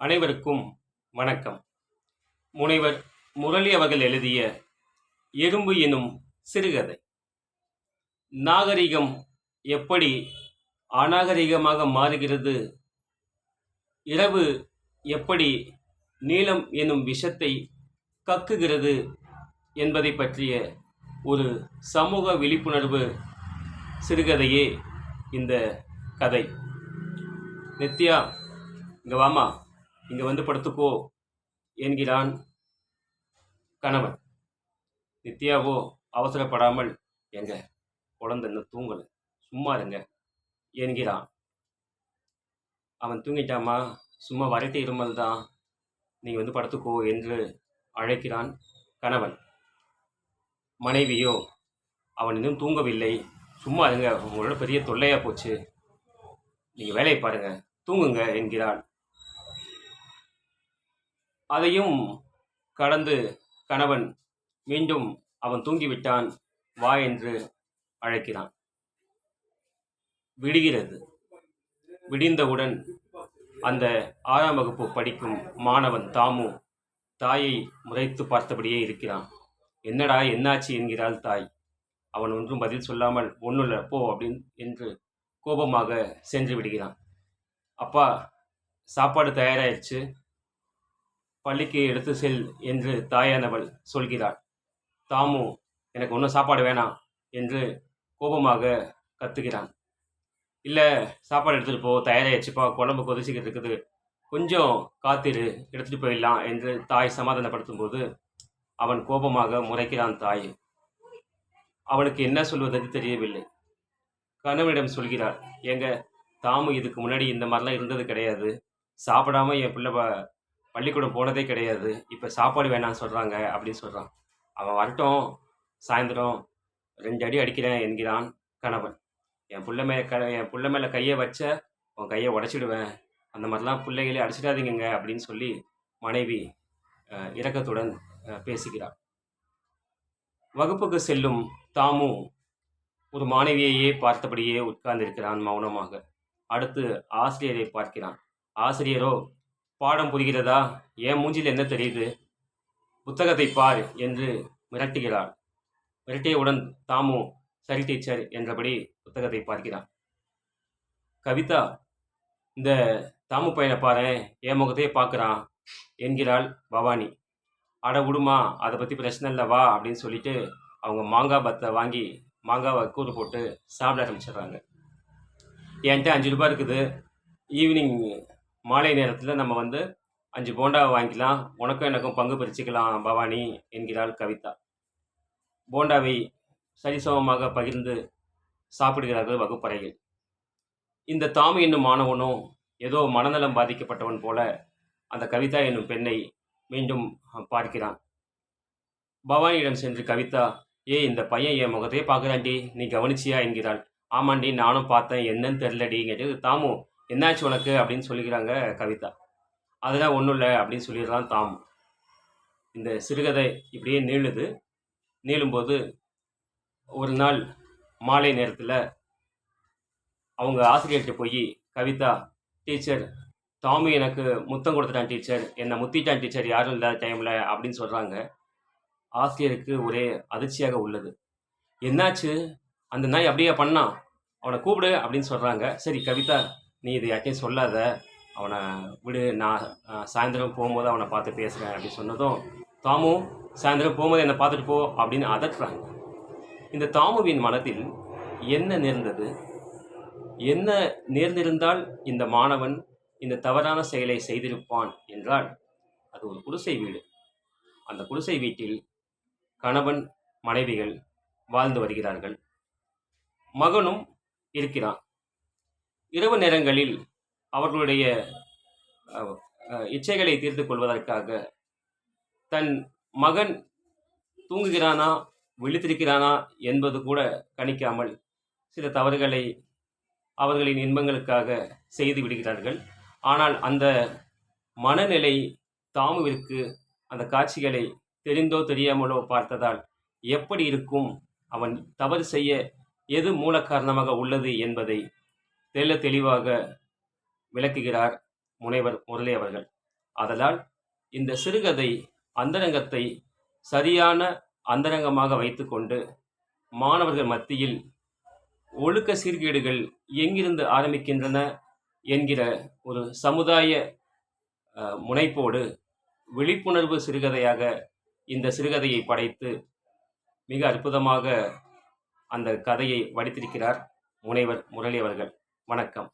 அனைவருக்கும் வணக்கம். முனைவர் முரளி அவர்கள் எழுதிய எறும்பு எனும் சிறுகதை நாகரிகம் எப்படி அநாகரிகமாக மாறுகிறது? இரவு எப்படி நீளம் எனும் விஷத்தை கக்குகிறது என்பதை பற்றிய ஒரு சமூக விழிப்புணர்வு சிறுகதையே இந்த கதை. நித்யா இங்கே வாமா இங்க வந்து படுத்துக்கோ என்கிறான் கணவன். நித்யாவோ அவசரப்படாமல் எங்க குழந்தை இன்னும் தூங்கல சும்மா இருங்க என்கிறான். அவன் தூங்கிட்டாமா சும்மா வரட்டு இருமல் தான் நீங்கள் வந்து படுத்துக்கோ என்று அழைக்கிறான் கணவன். மனைவியோ அவன் இன்னும் தூங்கவில்லை சும்மா இருங்க உங்களோட பெரிய தொல்லையா போச்சு. நீங்க வேலையை பாருங்க தூங்குங்க என்கிறாள் அதையும் கடந்து கணவன் மீண்டும் அவன் தூங்கிவிட்டான் வா என்று அழைக்கிறான். விடுகிறது. விடிந்தவுடன் அந்த ஆறாம் வகுப்பு படிக்கும் மாணவன் தாமு தாயை முறைத்து பார்த்தபடியே இருக்கிறான். என்னடா என்னாச்சு? என்கிறாள் தாய். அவன் ஒன்றும் பதில் சொல்லாமல் ஒன்றும் போ அப்படின்னு என்று கோபமாக சென்று விடுகிறான். அப்பா சாப்பாடு தயாராகிடுச்சு பள்ளிக்கு எடுத்து செல் என்று தாயானவள் சொல்கிறாள். தாமு எனக்கு ஒன்றும் சாப்பாடு வேணாம் என்று கோபமாக கத்துகிறான். இல்லை சாப்பாடு எடுத்துகிட்டு போ தயாராகிடுச்சுப்பா குழம்பு கொதிச்சிக்கிட்டு இருக்குது. கொஞ்சம் காத்திரு எடுத்துகிட்டு போயிடலாம் என்று தாய் சமாதானப்படுத்தும் போது அவன் கோபமாக முறைக்கிறான் தாய். அவனுக்கு என்ன சொல்வதற்கு தெரியவில்லை. கணவனிடம் சொல்கிறார் ஏங்க தாமு இதுக்கு முன்னாடி இந்த மாதிரிலாம் இருந்தது கிடையாது. சாப்பிடாம என் பிள்ளை பள்ளிக்கூடம் போனதே கிடையாது. இப்போ சாப்பாடு வேணாம்னு சொல்கிறாங்க அப்படின்னு சொல்கிறான் அவன் வரட்டும் சாயந்தரம் ரெண்டு அடி அடிக்கிறேன் என்கிறான் கணவன். என் பிள்ளை மேலே க என் பிள்ளை மேலே கையை வச்ச உன் கையை உடச்சிடுவேன். அந்த மாதிரிலாம் பிள்ளைகளே அடிச்சிடாதீங்க அப்படின்னு சொல்லி மனைவி இரக்கத்துடன் பேசுகிறார் வகுப்புக்கு செல்லும் தாமு ஒரு மாணவியையே பார்த்தபடியே உட்கார்ந்திருக்கிறான் மௌனமாக. அடுத்து ஆசிரியரை பார்க்கிறான். ஆசிரியரோ பாடம் புரிகிறதா? என் மூஞ்சில் என்ன தெரியுது? புத்தகத்தை பார் என்று மிரட்டுகிறாள். மிரட்டியவுடன் தாமு சரி டீச்சர் என்றபடி புத்தகத்தை பார்க்கிறான். கவிதா இந்த தாமு பையனை பாரு என் முகத்தையே பார்க்குறான் என்கிறாள் பவானி. அட விடுமா அதை பற்றி பிரச்சனை இல்லை வா அப்படின்னு சொல்லிட்டு அவங்க மாங்காய் பத்தை வாங்கி மாங்காவை கூறு போட்டு சாப்பிட ஆரம்பிச்சிடுறாங்க. என்கிட்ட அஞ்சு ரூபாய் இருக்குது. ஈவினிங் மாலை நேரத்தில் நம்ம வந்து அஞ்சு போண்டாவை வாங்கிக்கலாம் உனக்கும் எனக்கும் பங்கு பிரிச்சுக்கலாம் பவானி என்கிறாள் கவிதா. போண்டாவை சரிசமமாக பகிர்ந்து சாப்பிடுகிறார்கள் வகுப்பறையில். இந்த தாமு என்னும் மாணவனும் ஏதோ மனநலம் பாதிக்கப்பட்டவன் போல அந்த கவிதா என்னும் பெண்ணை மீண்டும் பார்க்கிறான். பவானியிடம் சென்று கவிதா ஏ இந்த பையன் என் முகத்தையே பார்க்குறாண்டி நீ கவனிச்சியா? என்கிறாள். ஆமாண்டி நானும் பார்த்தேன். என்னன்னு தெரிலடி கேட்டு தாமு என்னாச்சு உனக்கு? அப்படின்னு சொல்லிக்கிறாங்க கவிதா. அதெல்லாம் ஒன்றும் இல்லை அப்படின்னு சொல்லிடுறான் தாம். இந்த சிறுகதை இப்படியே நீளுது. நீளும்போது ஒரு நாள் மாலை நேரத்தில் அவங்க ஆசிரியர்கிட்ட போய் கவிதா டீச்சர் தாமு எனக்கு முத்தம் கொடுத்துட்டான் டீச்சர். என்னை முத்திட்டான் டீச்சர். யாரும் இல்லாத டைமில் அப்படின்னு சொல்கிறாங்க ஆசிரியருக்கு ஒரே அதிர்ச்சியாக உள்ளது. என்னாச்சு? அந்த நாய் அப்படியே பண்ணான். அவனை கூப்பிடு அப்படின்னு சொல்கிறாங்க சரி கவிதா நீ இது யார்ட்டையும் சொல்லாத. அவனை விடு. நான் சாயந்தரம் போகும்போது அவனை பார்த்து பேசுகிறேன் அப்படின்னு சொன்னதும் தாமு சாயந்தரம் போகும்போது என்னை பார்த்துட்டு போ அப்படின்னு அதட்டுறாங்க. இந்த தாமுவின் மனத்தில் என்ன நேர்ந்தது? என்ன நேர்ந்திருந்தால் இந்த மாணவன் இந்த தவறான செயலை செய்திருப்பான் என்றால் அது ஒரு குடிசை வீடு. அந்த குடிசை வீட்டில் கணவன் மனைவிகள் வாழ்ந்து வருகிறார்கள். மகனும் இருக்கிறான். இரவு நேரங்களில் அவர்களுடைய இச்சைகளை தீர்த்து கொள்வதற்காக தன் மகன் தூங்குகிறானா விழித்திருக்கிறானா என்பது கூட கணிக்காமல் சில தவறுகளை அவர்களின் இன்பங்களுக்காக செய்து விடுகிறார்கள். ஆனால் அந்த மனநிலை தாமுவிற்கு அந்த காட்சிகளை தெரிந்தோ தெரியாமலோ பார்த்ததால் எப்படி இருக்கும்? அவன் தவறு செய்ய எது மூல காரணமாக உள்ளது என்பதை தெல்ல தெளிவாக விளக்குகிறார் முனைவர் முரளி அவர்கள். அதனால் இந்த சிறுகதை அந்தரங்கத்தை சரியான அந்தரங்கமாக வைத்துக்கொண்டு மாணவர்கள் மத்தியில் ஒழுக்க சீர்கேடுகள் எங்கிருந்து ஆரம்பிக்கின்றன என்கிற ஒரு சமுதாய முனைப்போடு விழிப்புணர்வு சிறுகதையாக இந்த சிறுகதையை படைத்து மிக அற்புதமாக அந்த கதையை வடித்திருக்கிறார் முனைவர் முரளி அவர்கள். வணக்கம்.